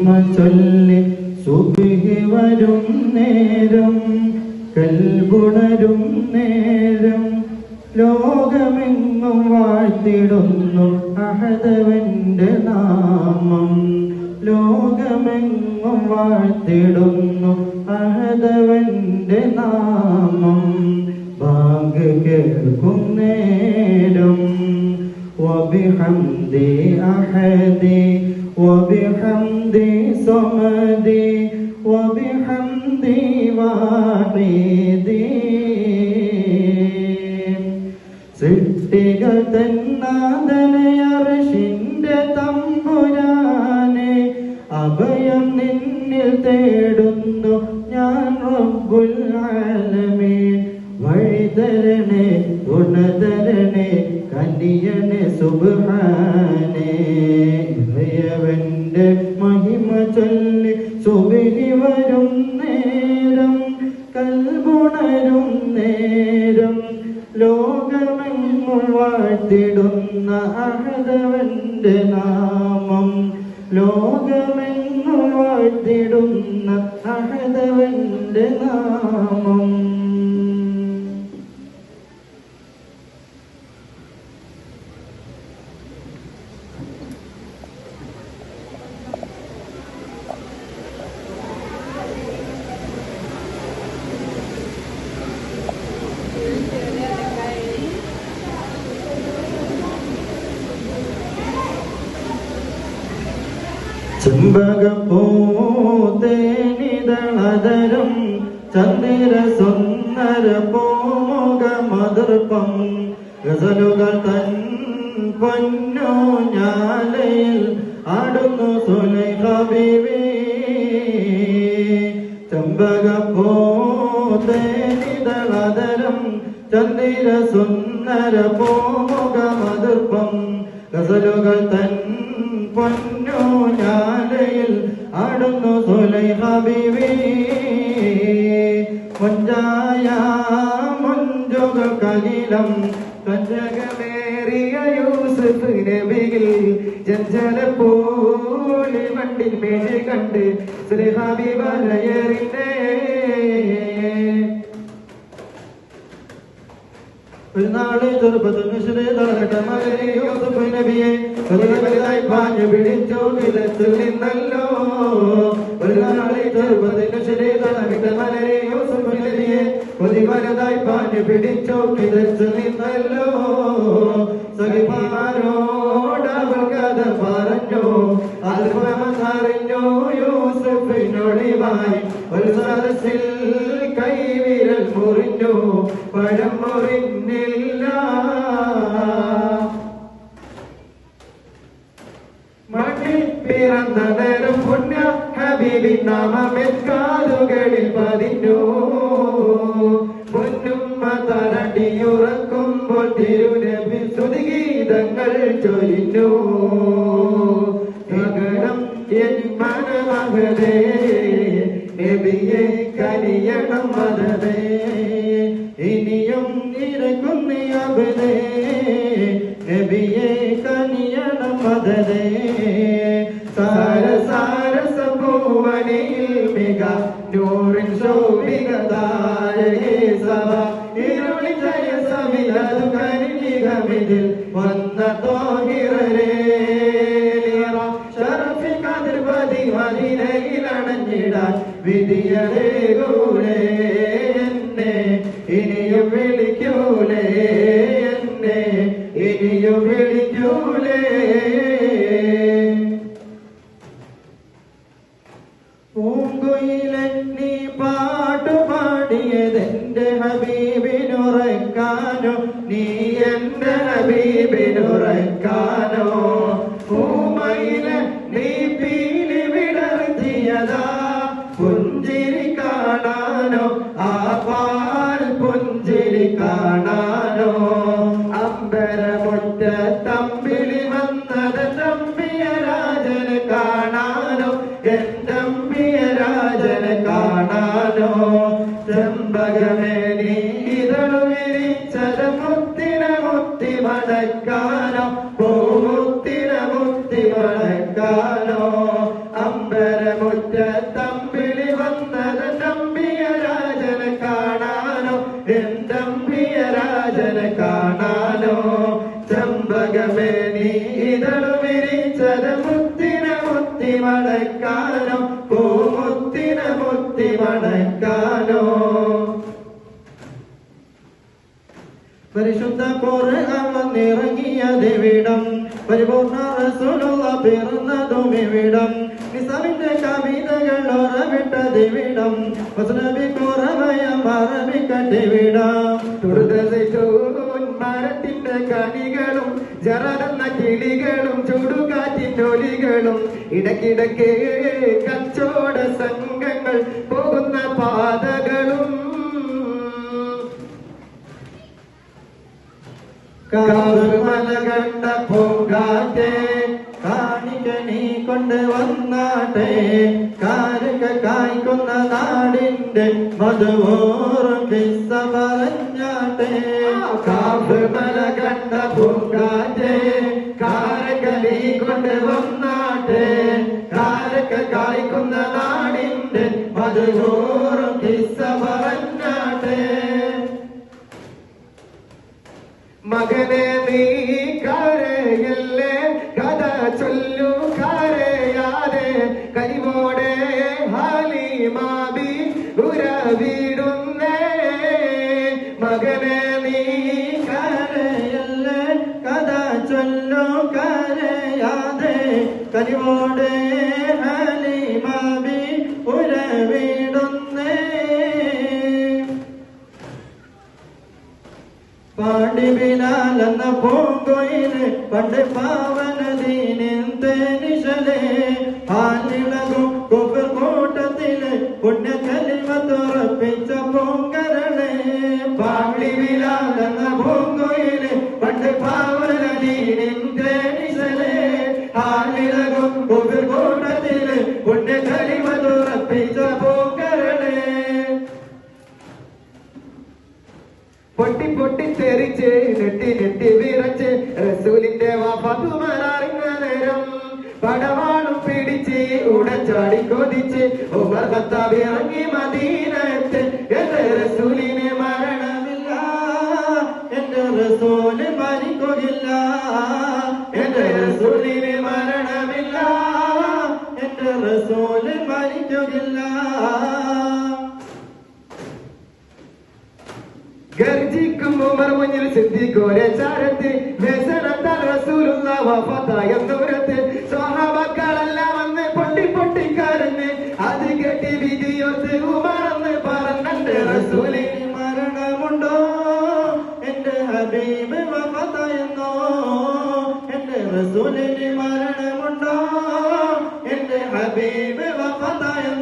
മഹിമ ചൊല്ലി സുബിഹി വരും നേരം കൽബുണരും നേരം ലോകമെങ്ങും വാഴ്ത്തിടുന്നു അഹദവന്റെ നാമം ലോകമെങ്ങും വാഴ്ത്തിടുന്നു അഹദവന്റെ നാമം ബാങ്ക് കേൾക്കും നേരം وبحمد أحدي وبحمد صمدي وبحمد واحدي സൃഷ്ടികൾ തന്നാദനയർഷിന്റെ തമ്പുരാനെ അഭയം നിന്നിൽ തേടുന്നു ഞാൻ റബ്ബുൽ ആലമീൻ വഴിതരണേ ഗുണതരണേ കനിയണേ സുബ്ഹാനേ. ഇളയവന്റെ മഹിമ ചൊല്ലി സുബിരി വരും നേരം കൽബുണരും നേരം ലോകമെങ്ങും വാഴ്ത്തിടുന്ന അഹദവന്റെ നാമം ലോകമെങ്ങും വാഴ്ത്തിടുന്ന അഹദവന്റെ നാമം. ചെമ്പകപ്പൂതേനിതളതരം ചന്ദ്ര സുന്ദര പൂമുഖ മതൃപ്പം ഗസലുകൾ തൻ പൊന്നോ ഞാലയിൽ ആടുന്നു സുലൈഖ ബീവി. ചെമ്പകപ്പൂതേനിതളതരം ചന്ദ്ര സുന്ദര പൂമുഖ മതൃപ്പം ഗസലുകൾ തൻ പൊന്നു ഞാലയിൽ ആടുന്നു സുലൈഖ ബീവി മുഞ്ചായ മുഞ്ചുകൾ കലിലം കഞ്ചകമേറിയ യൂസുഫ് നബിയിൽ ജഞ്ചല പോലെ വണ്ടിൽ മേഴി കണ്ട് സുലൈഖ ബീവ ലയറിന്റെ ഒരു നാളെ നബിയെ. വലുതായി പാഞ്ഞു പിടിച്ചു വിലത്തിൽ നിന്നല്ലോ. ഒരു നാളെ മലരെ യൂസുഫ് നബിയെ കൊതി വലുതായി പാഞ്ഞു പിടിച്ചു വിലച്ചു നിന്നല്ലോ. ഹബീബി നാമമെക്കാലുകളിൽ പതിഞ്ഞു. പൊന്നുമ്മ തരടിയുറക്കുമ്പോൾ തിരുനബി സ്തുതിഗീതങ്ങൾ ചൊരിഞ്ഞു. ഗഗനം എൻ മനമകതേ നബിയെ കനിയണം മതതേ ഇനിയും നിരക്കുന്നേ നബിയെ കനിയണം മതതേ സഭുവനിൽ മിക നൂറിൻ ശോഭിക താരകേ സഭ. ഇരുളി ജയ സമിലതു കരിഞ്ഞികമിതിൽ വന്ന തോഹിറരേ. ഷറഫി കതിർപതി മദിനയിലണഞ്ഞിടാൻ വിധിയതേകൂലേ എന്നെ കാണാനോ? എന്തമ്പിയ രാജനെ കാണാനോ? ചെമ്പകമേ നീ ഇതളു വിരിച്ചത് മുത്തിന മുത്തി മടക്കാനോ? പൂമുത്തിന മുത്തി മടക്കാനോ? അമ്പര പരിശുദ്ധ വന്നിറങ്ങിയ ദേവിടം പരിപൂർണ റസൂലുള്ള പിറന്നതും ഇവിടം. നിസാമിന്റെ കവിതകൾ ഉറവിട്ട ദേവിടം വസനബി കുറമയ മറവിക്കട്ടിവിടം മരത്തിന്റെ കണികളും ജറന്ന കിളികളും ചൂടുകാറ്റി ഒലികളും ഇടക്കിടക്ക് കച്ചോട സംഘങ്ങൾ കൊണ്ട് വന്നാട്ടെ. കാരക കായ്ക്കുന്ന നാടിന്റെ മധുവോറും കിസ്സ പറഞ്ഞാട്ടെ. കാവുമല കണ്ട കാരക നീ കൊണ്ട് വന്നാട്ടെ. കാരക കായ്ക്കുന്ന നാടിന്റെ മധുവോറും ഉരവിടുന്നേ മകനെ നീ കരയല്ലേ. കഥ ചൊല്ലു കരയാതെ. കരിവോടെ ഹാലിമാബി ഉരവിടുന്നേ. പാണ്ടി ബിലാലെന്ന പൂങ്കൊയിൽ പണ്ട് പാവനദീനിന്റെ നിശലേ ആലിളകും കുബർ കൂട്ടത്തിൽ പുണ്യ പൊട്ടി പൊട്ടി തെറിച്ച് നെട്ടി നെട്ടി വിറച്ച്. റസൂലിന്റെ പടവാളും പിടിച്ച് ഉടച്ചാടി കൊതിച്ച്. ഉമർ ഭത്താബ് ഇറങ്ങി മദീനത്ത്. എന്റെ റസൂലിന് മരണമില്ല എന്റെ റസൂൽ മരിക്കുകയില്ല. എന്റെ റസൂലിന് മരണമില്ല എന്റെ റസൂൽ മരിക്കുകയില്ല. ഉമർ മുന്നിൽ സിദ്ധിക്കോരെ ചാരത്ത് റസൂലുള്ള വഫാത്തായ ദൂരത്ത് സ്വഹാബക്കളെല്ലാം വന്ന് പൊട്ടി പൊട്ടി കരഞ്ഞ്. അത് കെട്ടി മരണമുണ്ടോ? എന്റെ ഹബീബ് വഫതായെന്നോ എന്റെ റസൂലിന് മരണമുണ്ടോ? എന്റെ ഹബീബ് വഫാത്തായെന്നോ